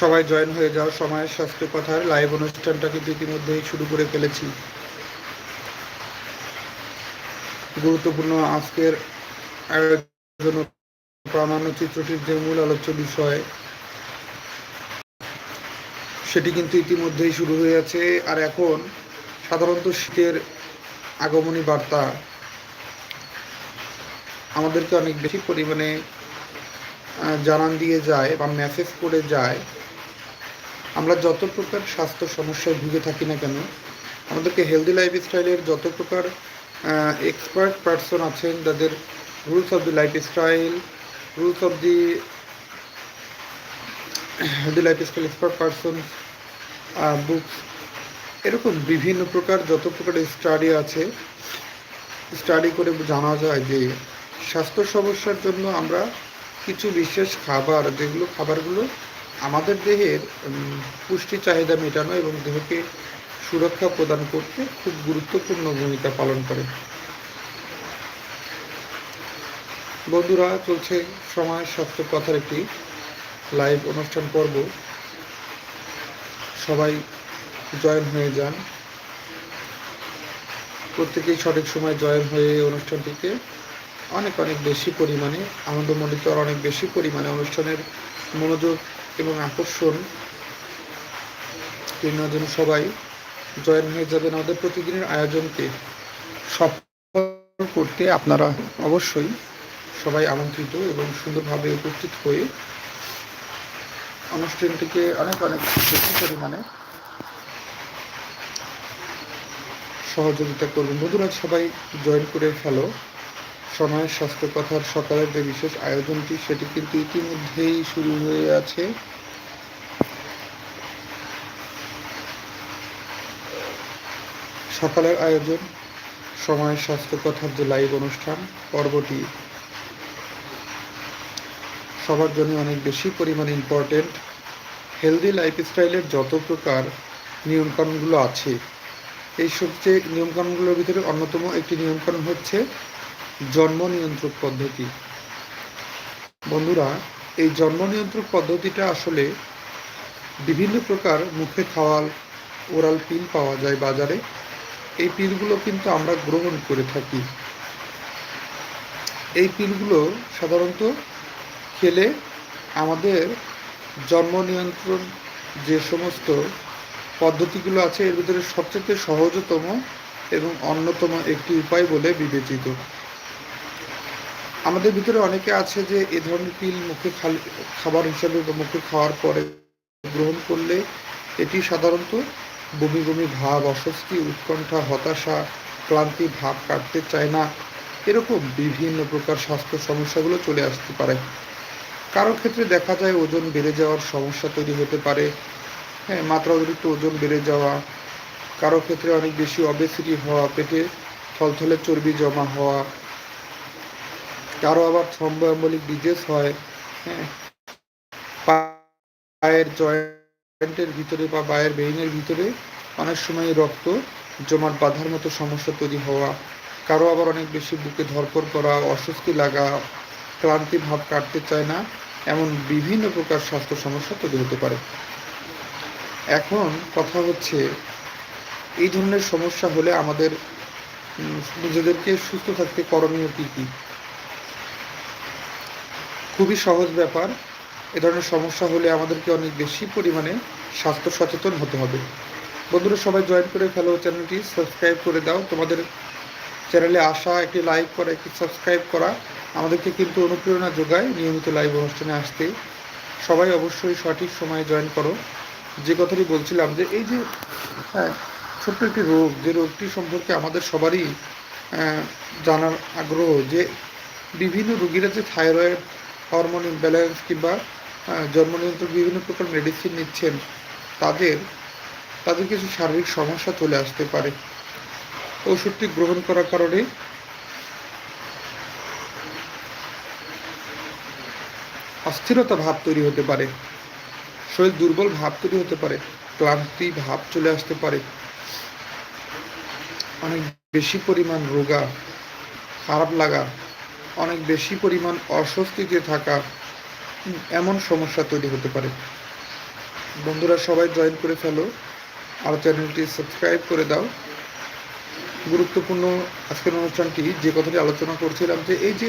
সবাই জয়েন হয়ে যাও সময়ের স্বাস্থ্য কথার লাইভ অনুষ্ঠানটা কিন্তু ইতিমধ্যেই শুরু করে ফেলেছি। গুরুত্বপূর্ণ আজকের আয়োজন প্রামাণ্য চিত্রটির যে মূল আলোচ্য বিষয়, সেটি কিন্তু ইতিমধ্যেই শুরু হয়ে আছে আর এখন সাধারণত শীতের আগমনী বার্তা আমাদেরকে অনেক বেশি পরিমাণে জানান দিয়ে যায় বা মেসেজ করে যায়। আমরা যত প্রকার স্বাস্থ্য সমস্যায় ভুগে থাকি না কেন, আমাদেরকে হেলদি লাইফস্টাইলের যত প্রকার এক্সপার্ট পার্সন আছেন যাদের rules of the lifestyle rules of the healthy lifestyle expert person books এরকম বিভিন্ন প্রকার যত প্রকার স্টাডি আছে স্টাডি করে জানা যায় যে স্বাস্থ্য সমস্যার জন্য আমরা কিছু বিশেষ খাবার, যেগুলো খাবারগুলো আমাদের দেহের পুষ্টি চাহিদা মেটানো এবং দেহকে সুরক্ষা প্রদান করতে খুব গুরুত্বপূর্ণ ভূমিকা পালন করে। বন্ধুরা, চলছে সময় স্বাস্থ্য কথার একটি লাইভ অনুষ্ঠান পর্ব। সবাই জয়েন হয়ে যান। প্রত্যেকেই সঠিক সময় জয়েন হয়ে অনুষ্ঠানটিকে অনেক অনেক বেশি পরিমাণে, আনন্দমণ্ডিত অনেক বেশি পরিমাণে অনুষ্ঠানের মনোযোগ এবং আকর্ষণ। কেনার জন্য সবাই জয়েন হয়ে যাবেন আমাদের প্রতিদিনের আয়োজনকে। সফল করতে আপনারা অবশ্যই সবাই আমন্ত্রিত এবং সুন্দরভাবে উপস্থিত হয়ে অনুষ্ঠানটিকে অনেক অনেক বেশি পরিমাণে সহযোগিতা করবেন। বন্ধুরা, সবাই জয়েন করে ফেলো। সময়ের স্বাস্থ্য কথার সকালের যে বিশেষ আয়োজনটি, সেটি কিন্তু ইতিমধ্যেই শুরু হয়ে আছে। সকালের আয়োজন সময়ের স্বাস্থ্য কথার যে লাইভ অনুষ্ঠান, পর্বটি সবার জন্য অনেক বেশি পরিমাণে ইম্পর্টেন্ট হেলদি লাইফস্টাইলের যত প্রকার নিয়মকানুনগুলো আছে এই সবচেয়ে নিয়মকানুনগুলোর ভিতরে অন্যতম একটি নিয়মকানুন হচ্ছে জন্ম নিয়ন্ত্রক পদ্ধতি। বন্ধুরা, এই জন্ম নিয়ন্ত্রক পদ্ধতিটা আসলে বিভিন্ন প্রকার মুখে খাওয়ার ওরাল পিল পাওয়া যায় বাজারে। এই পিলগুলো কিন্তু আমরা গ্রহণ করে থাকি। এই পিলগুলো সাধারণত খেলে আমাদের জন্ম নিয়ন্ত্রণ যে সমস্ত পদ্ধতিগুলো আছে, এর ভিতরে সবচেয়ে সহজতম এবং অন্যতম একটি উপায় বলে বিবেচিত। আমাদের ভিতরে অনেকে আছে যে এ ধরনের পিল মুখে খাবার হিসাবে মুখে খাওয়ার পরে গ্রহণ করলে এটি সাধারণত বমি বমি ভাব, অস্বস্তি, উৎকণ্ঠা, হতাশা, ক্লান্তি ভাব কাটতে চায় না। এরকম বিভিন্ন প্রকার স্বাস্থ্য সমস্যাগুলো চলে আসতে পারে। কারও ক্ষেত্রে দেখা যায় ওজন বেড়ে যাওয়ার সমস্যা তৈরি হতে পারে। হ্যাঁ মাত্রা অতিরিক্ত ওজন বেড়ে যাওয়া। কারও ক্ষেত্রে অনেক বেশি অবেসিটি হওয়া, পেটে থলথলে চর্বি জমা হওয়া কারও আবার থ্রম্বোএম্বলিক ডিজেস হয় হ্যাঁ। পায়ের জয়েন্টের ভিতরে বা পায়ের বেইনের ভিতরে অনেক সময় রক্ত জমাট বাঁধার মতো সমস্যা তৈরি হওয়া, কারও আবার অনেক বেশি বুকে ধরপর করা, অস্বস্তি লাগা, ক্লান্তি ভাব কাটতে চায় না, এমন বিভিন্ন প্রকার স্বাস্থ্য সমস্যা তৈরি হতে পারে। এখন কথা হচ্ছে, এই ধরনের সমস্যা হলে আমাদের নিজেদেরকে সুস্থ থাকতে করণীয় কী কী? খুবই সহজ ব্যাপার। এ ধরনের সমস্যা হলে আমাদেরকে অনেক বেশি পরিমাণে স্বাস্থ্য সচেতন হতে হবে। বন্ধুরা সবাই জয়েন করে ফেলো চ্যানেলটি সাবস্ক্রাইব করে দাও। তোমাদের চ্যানেলে আসা একটি লাইক করা একটি সাবস্ক্রাইব করা আমাদেরকে কিন্তু অনুপ্রেরণা যোগায় নিয়মিত লাইভ অনুষ্ঠানে আসতে। সবাই অবশ্যই সঠিক সময়ে জয়েন করো। যে কথাটি বলছিলাম যে এই যে হ্যাঁ, ছোট্ট একটি রোগ যে রোগটি সম্পর্কে আমাদের সবারই জানার আগ্রহ যে বিভিন্ন রুগীরা যে থাইরয়েড হরমোন ইমব্যালেন্স কিংবা আহ, জন্ম নিয়ন্ত্রক বিভিন্ন প্রকার মেডিসিন নিচ্ছেন তাদের তাদের কিছু শারীরিক সমস্যা চলে আসতে পারে। ওষুধটি গ্রহণ করার কারণে অস্থিরতা ভাব তৈরি হতে পারে শরীর দুর্বল ভাব তৈরি হতে পারে ক্লান্তি ভাব চলে আসতে পারে। অনেক বেশি পরিমাণ রোগা খারাপ লাগা অনেক বেশি পরিমাণ অস্বস্তিতে থাকা এমন সমস্যা তৈরি হতে পারে। বন্ধুরা, সবাই জয়েন করে ফেলো আর চ্যানেলটি সাবস্ক্রাইব করে দাও। গুরুত্বপূর্ণ আজকের অনুষ্ঠানটি যে কথাটি আলোচনা করছিলাম যে এই যে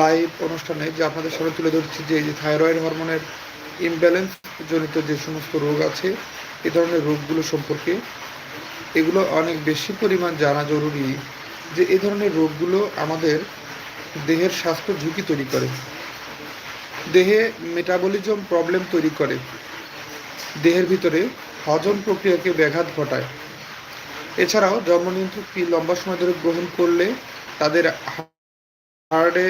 লাইভ অনুষ্ঠানে যে আপনাদের সামনে তুলে ধরছি যে এই যে থাইরয়েড হরমোনের ইমব্যালেন্স জনিত যে সমস্ত রোগ আছে, এ ধরনের রোগগুলো সম্পর্কে, এগুলো অনেক বেশি পরিমাণ জানা জরুরি যে এ ধরনের রোগগুলো আমাদের দেহের স্বাস্থ্য ঝুঁকি তৈরি করে। দেহে মেটাবলিজম প্রবলেম তৈরি করে। দেহের ভিতরে হজম প্রক্রিয়াকে ব্যাঘাত ঘটায়। এছাড়াও জন্মনিয়ন্ত্রক পিল লম্বা সময় ধরে গ্রহণ করলে তাদের হার্টে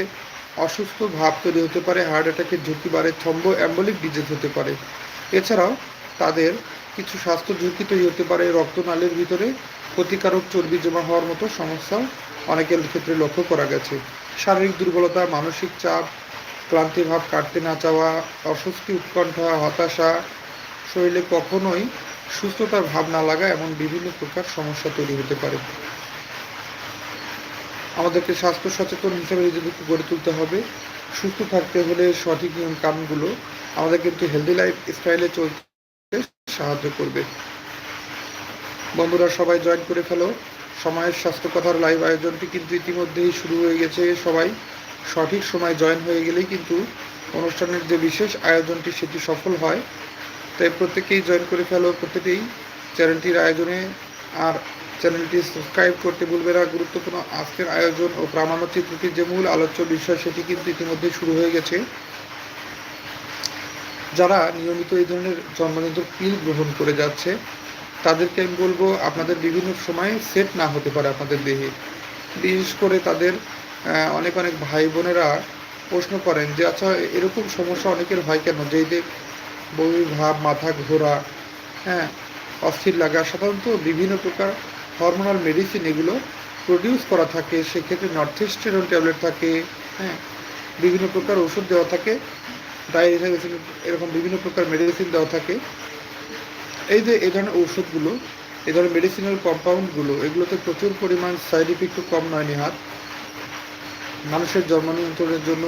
অসুস্থ ভাব তৈরি হতে পারে, হার্ট অ্যাটাকের ঝুঁকি বাড়ে, থম্ব অ্যাম্বলিক ডিজিজ হতে পারে। এছাড়াও তাদের কিছু স্বাস্থ্য ঝুঁকি তৈরি হতে পারে রক্তনালীর ভিতরে। ক্ষতিকারক চর্বি জমা হওয়ার মতো সমস্যা অনেকের ক্ষেত্রে লক্ষ্য করা গেছে। শারীরিক দুর্বলতা, মানসিক চাপ, ক্লান্তি ভাব কাটতে না চাওয়া, অস্বস্তি, উৎকণ্ঠা, হতাশা, শরীরে কখনোই সুস্থতার ভাব না লাগা এমন বিভিন্ন প্রকার সমস্যা তৈরি হতে পারে। আমাদেরকে স্বাস্থ্য সচেতন হিসেবে নিজেদেরকে গড়ে তুলতে হবে, সুস্থ থাকতে হলে সঠিক নিয়ম কানুনগুলো আমাদের কিন্তু হেলদি লাইফ স্টাইলে চলতে সাহায্য করবে। বন্ধুরা, সবাই জয়েন করে ফেলো। সময়ের স্বাস্থ্য কথার লাইভ আয়োজনটি কিন্তু ইতিমধ্যেই শুরু হয়ে গেছে সবাই। সঠিক সময় জয়েন হয়ে গেলেই কিন্তু অনুষ্ঠানের যে বিশেষ আয়োজনটি সেটি সফল হয়। তাই প্রত্যেকেই জয়েন করে ফেলো, প্রত্যেকেই চ্যানেলটির আয়োজনে। আর চ্যানেলটি সাবস্ক্রাইব করতে ভুলবে না। গুরুত্বপূর্ণ আজকের আয়োজন ও প্রামাণ্য চিত্রটির যে মূল আলোচ্য বিষয় সেটি কিন্তু ইতিমধ্যে শুরু হয়ে গেছে। যারা নিয়মিত এই ধরনের জন্মনিয়ন্ত্রক পিল গ্রহণ করে যাচ্ছে, তাদেরকে আমি বলব আপনাদের বিভিন্ন সময় সেট না হতে পারে আপনাদের দেহে। বিশেষ করে তাদের অনেক অনেক ভাই বোনেরা প্রশ্ন করেন যে আচ্ছা এরকম সমস্যা অনেকের হয় কেন? যে বমি, ভাব, মাথা ঘোরা হ্যাঁ অস্থির লাগা, সাধারণত বিভিন্ন প্রকার হরমোনাল মেডিসিন এগুলো প্রডিউস করা থাকে। সেক্ষেত্রে নর্থেস্টেরন ট্যাবলেট থাকে হ্যাঁ বিভিন্ন প্রকার ওষুধ দেওয়া থাকে। ডায়ারিয়া এরকম বিভিন্ন প্রকার মেডিসিন দেওয়া থাকে। এই যে এই ধরনের ঔষধগুলো এই ধরনের মেডিসিনাল কম্পাউন্ডগুলো এগুলোতে প্রচুর পরিমাণ সাইড ইফেক্টও কম নয় নিহাত। মানুষের জন্ম নিয়ন্ত্রণের জন্য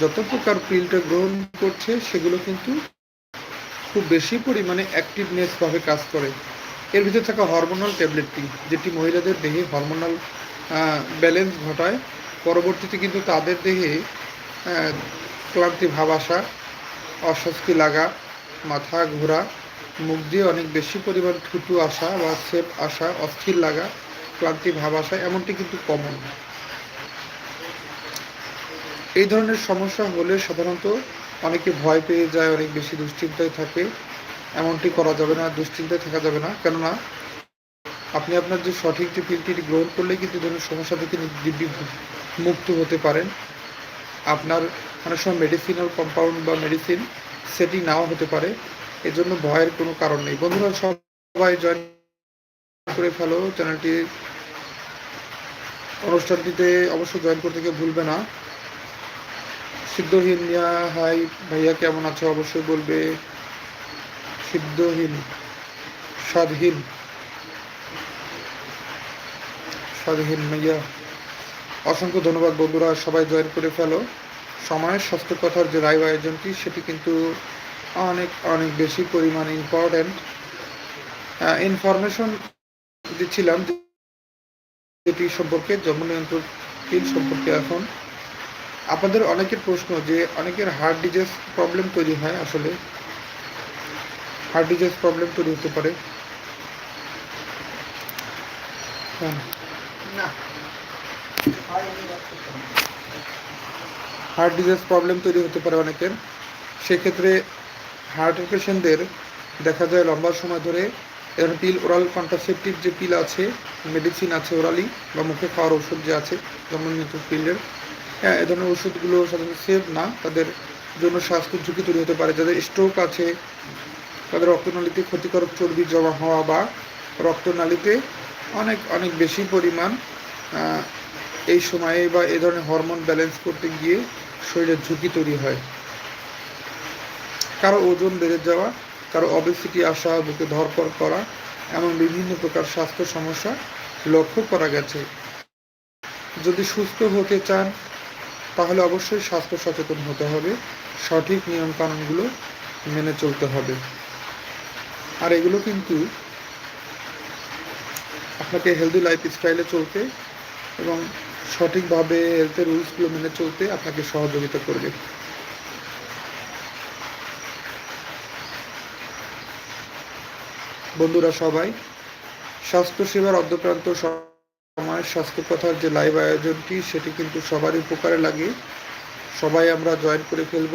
যত প্রকার পিলটা গ্রহণ করছে, সেগুলো কিন্তু খুব বেশি পরিমাণে অ্যাক্টিভনেসভাবে কাজ করে। এর ভিতরে থাকা হরমোনাল ট্যাবলেটটি যেটি মহিলাদের দেহে হরমোনাল ব্যালেন্স ঘটায়, পরবর্তীতে কিন্তু তাদের দেহে ক্লান্তি ভাব আসা অস্বস্তি লাগা, মাথা ঘোরা, মুখ দিয়ে অনেক বেশি পরিমাণ থুতু আসা বা সেপ আসা, অস্থির লাগা, ক্লান্তি ভাব আসা এমনটি কিন্তু কমন। এই ধরনের সমস্যা হলে সাধারণত অনেকে ভয় পেয়ে যায়, অনেক বেশি দুশ্চিন্তায় থাকে। এমনটি করা যাবে না, দুশ্চিন্তায় থাকা যাবে না। কেননা আপনি আপনার যে সঠিক যে পিলটি গ্রহণ করলেই কিন্তু ধরনের সমস্যা থেকে দিব্যি মুক্ত হতে পারেন। আপনার অনেক সময় মেডিসিনাল কম্পাউন্ড বা মেডিসিন সেটি নাও হতে পারে। এজন্য ভয়ের কোনো কারণ নেই। বন্ধুরা, সবাই জয়েন করে ফেলো চ্যানেলটি অনুষ্ঠানটিতে অবশ্যই জয়েন করতে গিয়ে ভুলবে না। সিদ্ধহীন হাই ভাইয়া, কেমন আছো? অবশ্যই বলবে। সিদ্ধহীন স্বাদহীন স্বাদহীন ভাইয়া, অসংখ্য ধন্যবাদ বন্ধুরা, সবাই জয়েন করে ফেলো। সময়ের স্বাস্থ্য কথার যে লাইভ আয়োজনটি সেটি কিন্তু অনেক অনেক বেশি পরিমাণ ইম্পর্ট্যান্ট ইনফরমেশন দিচ্ছিলাম যেটি সম্পর্কে, জন্ম নিয়ন্ত্রণ সম্পর্কে এখন। আপনাদের অনেকের প্রশ্ন যে, অনেকের হার্ট ডিজিজ প্রবলেম তৈরি হয় আসলে। হার্ট ডিজিজ প্রবলেম তৈরি হতে পারে। হার্ট ডিজিজ প্রবলেম তৈরি হতে পারে অনেকের। সেক্ষেত্রে হার্টের পেশেন্টদের দেখা যায় লম্বা সময় ধরে এখানে পিল ওরাল কন্ট্রাসেপটিভ যে পিল আছে, মেডিসিন আছে ওরালি বা মুখে খাওয়ার ওষুধ যে আছে জন্ম নিয়ন্ত্রণ পিলের হ্যাঁ এ ধরনের ওষুধগুলো সাধারণত সেফ না। তাদের জন্য স্বাস্থ্য ঝুঁকি তৈরি হতে পারে। যাদের স্ট্রোক আছে, তাদের রক্তনালীতে ক্ষতিকারক চর্বি জমা হওয়া বা রক্তনালীতে অনেক অনেক বেশি পরিমাণ এই সময়ে বা এ ধরনের হরমোন ব্যালেন্স করতে গিয়ে শরীরের ঝুঁকি তৈরি হয়। কারও ওজন বেড়ে যাওয়া, কারও অবেসিটি আসা, বুকে ধরপর করা এমন বিভিন্ন প্রকার স্বাস্থ্য সমস্যা লক্ষ্য করা গেছে। যদি সুস্থ হতে চান, তাহলে অবশ্যই স্বাস্থ্য সচেতন হতে হবে। সঠিক নিয়মকানুনগুলো মেনে চলতে হবে। আর এগুলো কিন্তু আপনাকে হেলদি লাইফ স্টাইলে চলতে এবং সঠিকভাবে হেলথের রুলসগুলো মেনে চলতে আপনাকে সহযোগিতা করবে। বন্ধুরা সবাই, স্বাস্থ্যসেবার অর্ধপ্রান্ত সময় স্বাস্থ্য কথার যে লাইভ আয়োজনটি, সেটি কিন্তু সবারই উপকারে লাগে। সবাই আমরা জয়েন করে ফেলব।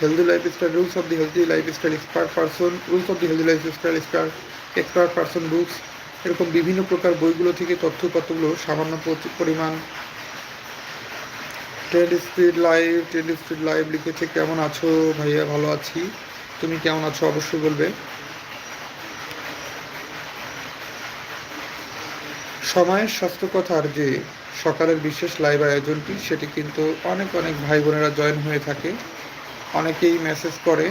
Healthy life style rules of the healthy life style expert person rules of the healthy life style expert expert person books এরকম বিভিন্ন প্রকার বইগুলো থেকে তথ্য কতগুলো? সামান্য পরি- পরিমাণ। Trend speed live trend speed live লিখেছে। কেমন আছো ভাইয়া? ভালো আছি। তুমি কেমন আছো? অবশ্যই বলবে। সময়ের স্বাস্থ্য কথার যে সকালের বিশেষ লাইভ আয়োজনটি, সেটি কিন্তু অনেক অনেক ভাই বোনেরা জয়েন হয়ে থাকে। অনেকেই মেসেজ করে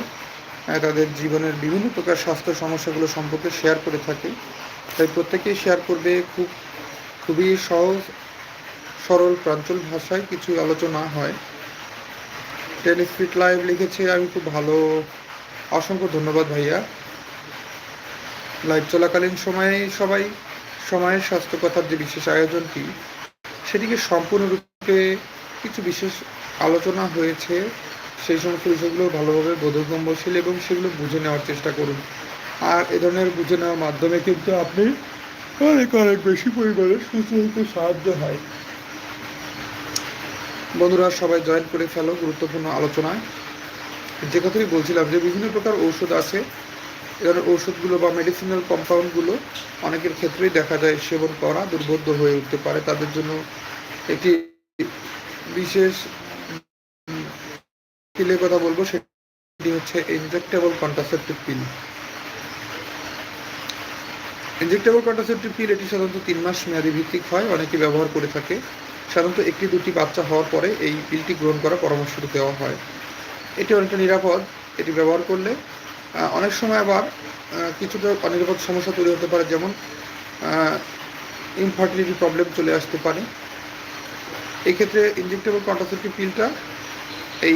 তাদের জীবনের বিভিন্ন প্রকার স্বাস্থ্য সমস্যাগুলো সম্পর্কে শেয়ার করে থাকে। তাই প্রত্যেকেই শেয়ার করবে খুব, খুবই সহজ, সরল, প্রাঞ্চল ভাষায় কিছু আলোচনা হয়। টেন স্পিড লাইভ লিখেছে, আমি খুব ভালো, অসংখ্য ধন্যবাদ ভাইয়া। লাইভ চলাকালীন সময়ে সবাই, সময়ের স্বাস্থ্য কথার যে বিশেষ আয়োজনটি, সেটিকে সম্পূর্ণরূপে কিছু বিশেষ আলোচনা হয়েছে। সেই সমস্ত বিষয়গুলো ভালোভাবে বোধগম্যশীল এবং সেগুলো বুঝে নেওয়ার চেষ্টা করুন। আর এ ধরনের বুঝে নেওয়ার মাধ্যমে কিন্তু আপনি অনেক অনেক বেশি পরিমাণে সুস্থ হতে সাহায্য হয়। বন্ধুরা, সবাই জয়েন করে ফেলো গুরুত্বপূর্ণ আলোচনায়। যে কথাই বলছিলাম যে বিভিন্ন প্রকার ঔষধ আছে। এ ধরনের ঔষধগুলো বা মেডিসিনাল কম্পাউন্ডগুলো অনেকের ক্ষেত্রেই দেখা যায় সেবন করা দুর্বোধ্য হয়ে উঠতে পারে। তাদের জন্য একটি বিশেষ পিলের কথা বলব, সেটি হচ্ছে injectable contraceptive pill injectable contraceptive pill এটি সাধারণত তিন মাস মেয়াদি ভিত্তিক হয়, অনেকে ব্যবহার করে থাকে। সাধারণত একটি দুটি বাচ্চা হওয়ার পরে এই পিলটি গ্রহণ করার পরামর্শ দেওয়া হয়। এটি অনেকটা নিরাপদ, এটি ব্যবহার করলে অনেক সময় আবার কিছুটা অনিরাপদ সমস্যা তৈরি হতে পারে, যেমন ইনফার্টিলিটি প্রবলেম চলে আসতে পারে। এক্ষেত্রে ইনজেক্টেবল কন্ট্রাসেপটিভ পিলটা এই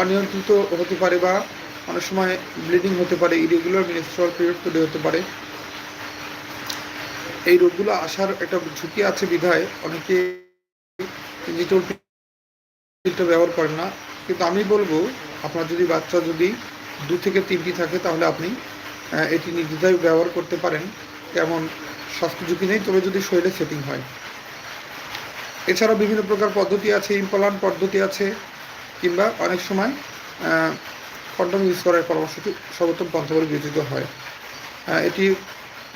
অনিয়ন্ত্রিত হতে পারে বা অনেক সময় ব্লিডিং হতে পারে ইরেগুলার মিনিস্ট্রাল পিরিয়ড তৈরি হতে পারে। এই রোগগুলো আসার একটা ঝুঁকি আছে বিধায়। অনেকে ইনজেক্টেবল পিলটা ব্যবহার করেন না। কিন্তু আমি বলব, আপনার যদি বাচ্চা যদি দু থেকে তিনটি থাকে, তাহলে আপনি এটি নির্দ্বিধায় ব্যবহার করতে পারেন। তেমন স্বাস্থ্য ঝুঁকি নেই, তবে যদি শরীরে সেটিং হয়। এছাড়াও বিভিন্ন প্রকার পদ্ধতি আছে ইম্পলান্ট পদ্ধতি আছে, কিংবা অনেক সময় কন্ডম ইউজ করার পরামর্শটি সর্বোত্তম পন্থা বলে বিবেচিত হয়। এটি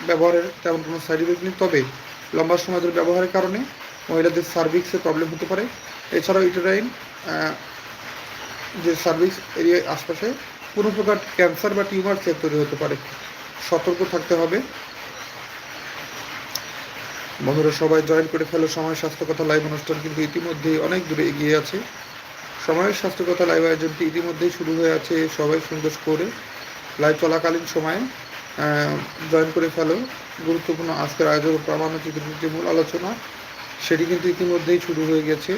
ব্যবহারের তেমন কোনো সাইড ইফেক্ট নেই। তবে লম্বা সময় ধরে ব্যবহারের কারণে মহিলাদের সার্ভিক্সে প্রবলেম হতে পারে। এছাড়াও ইটোরাইন যে সার্ভিক্স এরিয়ার আশপাশে কোনো প্রকার ক্যান্সার বা টিউমার চেক তৈরি হতে পারে। সতর্ক থাকতে হবে। বন্ধুরা, সবাই জয়েন করে ফেলো। সময়, স্বাস্থ্য কথা লাইভ অনুষ্ঠান কিন্তু ইতিমধ্যেই অনেক দূরে এগিয়ে আছে। সময়ের স্বাস্থ্য কথা লাইভ আয়োজনটি ইতিমধ্যেই শুরু হয়ে আছে। সবাই সুন্দর করে লাইভ চলাকালীন সময়ে। জয়েন করে ফেলো। গুরুত্বপূর্ণ আজকের আয়োজন প্রামাণ্য যে মূল আলোচনা, সেটি কিন্তু ইতিমধ্যেই শুরু হয়ে গেছে।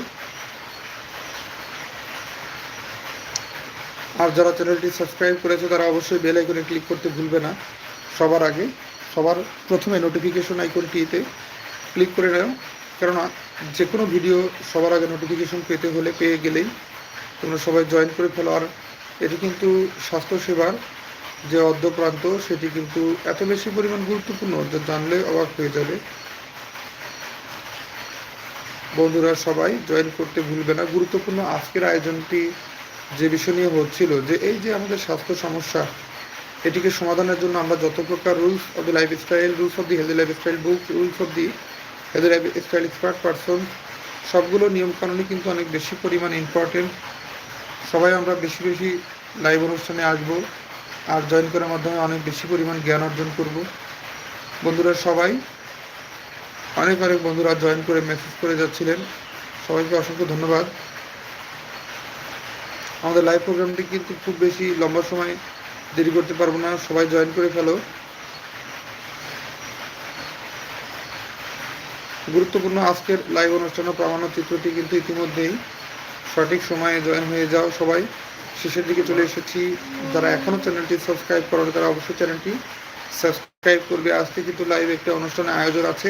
আর যারা চ্যানেলটি সাবস্ক্রাইব করেছে, তারা অবশ্যই বেল আইকনে ক্লিক করতে ভুলবে না। সবার আগে, সবার প্রথমে নোটিফিকেশন আইকনটিতে ক্লিক করে নাও। কেননা যে কোনো ভিডিও সবার আগে নোটিফিকেশন পেতে হলে, পেয়ে গেলেই তোমরা সবাই জয়েন করে ফেলো। আর এটি কিন্তু স্বাস্থ্যসেবার যে অর্ধপ্রান্ত সেটি কিন্তু এত বেশি পরিমাণ গুরুত্বপূর্ণ যে জানলে অবাক হয়ে যাবে। বন্ধুরা, সবাই জয়েন করতে ভুলবে না। গুরুত্বপূর্ণ আজকের আয়োজনটি যে বিষয় নিয়ে হচ্ছিল যে এই যে আমাদের স্বাস্থ্য সমস্যা, এটিকে সমাধানের জন্য আমরা যত প্রকার rules of the life style rules of the healthy life style book rules of the healthy life style expert person সবগুলো নিয়মকানুনই কিন্তু অনেক বেশি পরিমাণ ইম্পর্টেন্ট সবাই আমরা বেশি বেশি লাইভ অনুষ্ঠানে আসব। আর জয়েন করার মাধ্যমে অনেক বেশি পরিমাণ জ্ঞান অর্জন করব। বন্ধুরা সবাই, অনেক অনেক বন্ধুরা জয়েন করে মেসেজ করে যাচ্ছিলেন। সবাইকে অসংখ্য ধন্যবাদ। আমাদের লাইভ প্রোগ্রামটি কিন্তু খুব বেশি লম্বা সময় দেরি করতে পারব না। সবাই জয়েন করে ফেলো। গুরুত্বপূর্ণ আজকের লাইভ অনুষ্ঠানের প্রামাণ্য চিত্রটি কিন্তু ইতিমধ্যেই সঠিক সময়ে জয়েন হয়ে যাও সবাই। শেষের দিকে চলে এসেছি। যারা এখনও চ্যানেলটি সাবস্ক্রাইব করেন, তারা অবশ্যই চ্যানেলটি সাবস্ক্রাইব করবে। আজকে কিন্তু লাইভে একটা অনুষ্ঠানের আয়োজন আছে।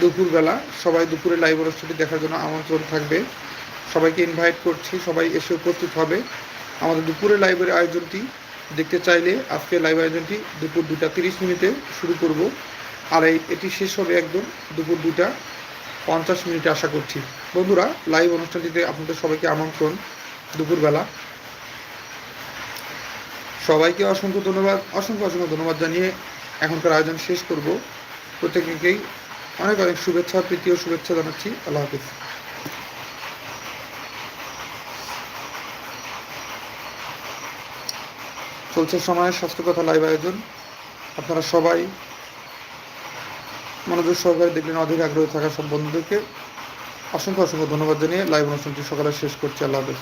দুপুরবেলা সবাই দুপুরে লাইভ অনুষ্ঠানটি দেখার জন্য আমন্ত্রণ থাকবে। সবাইকে ইনভাইট করছি, সবাই এসে উপস্থিত হবে। আমাদের দুপুরে লাইভের আয়োজনটি দেখতে চাইলে আজকে লাইভ আয়োজনটি দুপুর দুটা তিরিশ মিনিটে শুরু করব। আর এটি শেষ হবে একদম দুপুর দুটা পঞ্চাশ মিনিটে আশা করছি। বন্ধুরা লাইভ অনুষ্ঠানটিতে আপনাদের সবাইকে আমন্ত্রণ। দুপুরবেলা। সবাইকে অসংখ্য ধন্যবাদ, অসংখ্য অসংখ্য ধন্যবাদ জানিয়ে এখনকার আয়োজন শেষ করব। প্রত্যেকেই অনেক অনেক শুভেচ্ছা, প্রীতি ও শুভেচ্ছা জানাচ্ছি। আল্লাহ হাফিজ। চলছে সময়ের স্বাস্থ্য কথা লাইভ আয়োজন। আপনারা সবাই মনোযোগ সহকারে দেখলেন, অধিক আগ্রহ থাকা সব বন্ধুদেরকে অসংখ্য অসংখ্য ধন্যবাদ জানিয়ে লাইভ অনুষ্ঠানটি সকালে শেষ করছি। আল্লাহ হাফেজ।